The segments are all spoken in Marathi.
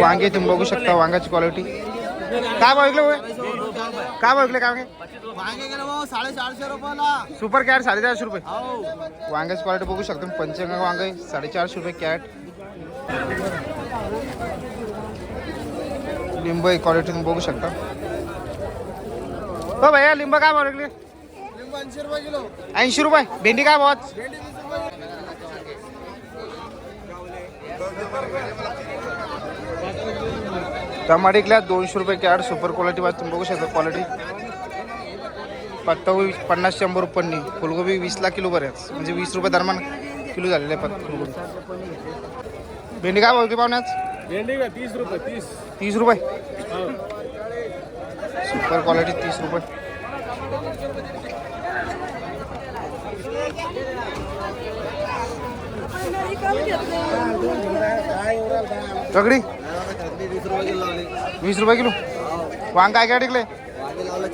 वांगे तुम्ही बघू शकता वांग्याची क्वालिटी काय होय? काय विकले काय सुपर कॅट साडेचारशे रुपये. हो. वांग्याची क्वालिटी बघू शकता पंचगंगा वांगे साडेचारशे रुपये कॅट लिंब क्वालिटी तुम्ही बघू शकता. हो भैया लिंब काय लिंबू ऐंशी रुपये किलो. ऐंशी रुपये. भेंडी काय भावात? टमाटे इकल्या दोनशे रुपये कॅट सुपर क्वालिटी वाज तुम्ही बघू शकता क्वालिटी पत्तागोबी पन्नास शंभर रुपयांनी फुलगोबी वीसला किलो बऱ्याच म्हणजे वीस रुपये दरम्यान किलो झालेले आहे पत्ता फुलगोबी. भेंडी काय भाव पाहुण्यात? भेंडी का तीस रुपये तीस. तीस रुपये? सुपर क्वालिटी तीस रुपये. तगडी? वीस रुपये किलो. वांग काय काय टिकले वांगे लावलं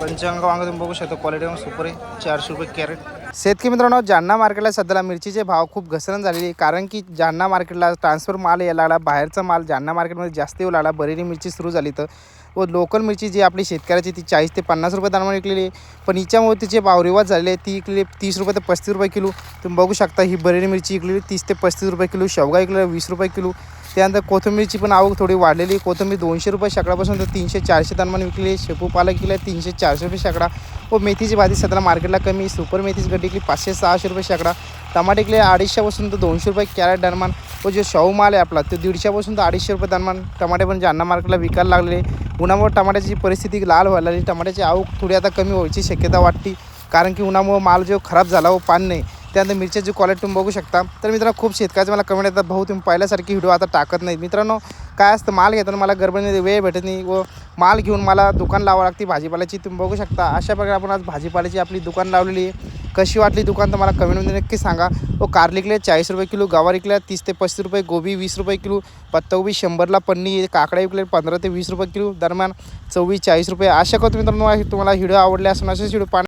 पंचांग वांग तुम्ही बघू शकता क्वालिटी सुपर आहे. चारशे रुपये कॅरेट शेतकरी मित्रांनो जालना मार्केटला सध्याला मिरचीचे भाव खूप घसरण झालेली आहे. कारण की जालना मार्केटला ट्रान्सफर माल यायला लागला. बाहेरचा माल जालना मार्केटमध्ये जास्त येऊ लागला. बरेली मिरची सुरू झाली तर. व लोकल मिरची जी आपली शेतकऱ्याची ती चाळीस ते पन्नास रुपये दरम्यान विकलेली आहे. पण हिच्यामुळे तिचे भाव रिवाज झालेले आहे ती विकलेली तीस रुपये ते पस्तीस रुपये किलो. तुम्ही बघू शकता ही बरेली मिरची विकलेली तीस ते पस्तीस रुपये किलो. शेवगा विकलेला वीस रुपये किलो. त्यानंतर कोथिंबीरची पण आवक थोडी वाढलेली कोथिंबीर दोनशे रुपये शेकडापासून तर तीनशे चारशे दरम्यान विकली शेपू पालक किलो तीनशे चारशे रुपये शेकडा व मेथीची भाजी सध्या मार्केटला कमी सुपर मेथीची गड्डी विकली पाचशे सहाशे रुपये शेकडा टमाटेकले अडीचशेपासून तर दोनशे रुपये कॅरेट दरम्यान व जो शाहू माल आहे आपला तो दीडशेपासून तर अडीचशे रुपये दरम्यान टमाटे पण जालना मार्केटला विकायला लागले उन्हामुळे टमाट्याची परिस्थिती लाल व्हायला लागली. टमाट्याची आवक थोडी आता कमी व्हायची शक्यता वाटते. कारण की उन्हामुळे माल जो खराब झाला व पान नाही. त्यानंतर मिरच्याची क्वालिटी तुम्ही बघू शकता. तर मित्रांनो खूप शेतकऱ्याचे मला कमेंट येतात भाऊ तुम्ही पहिल्यासारखी व्हिडिओ आता टाकत नाही मित्रांनो काय असतं माल घेताना मला गडबडीने वेळ भेटत नाही व माल घेऊन मला दुकान लावावं लागते भाजीपाल्याची तुम्ही बघू शकता. अशा प्रकारे आपण आज भाजीपाल्याची आपली दुकान लावलेली आहे. कशी वाटली दुकान तर मला कमेंटमध्ये नक्की सांगा. हो, व कारली चाळीस रुपये किलो गवार इकल्या तीस ते पस्तीस रुपये गोबी वीस रुपये किलो पत्तागोबी शंभरला पन्नी काकडा विकले पंधरा ते वीस रुपये किलो दरम्यान चव्वीस चाळीस रुपये. अशा करतो मित्रांनो तुम्हाला व्हिडिओ आवडले असून असेच व्हिडिओ पाहण्या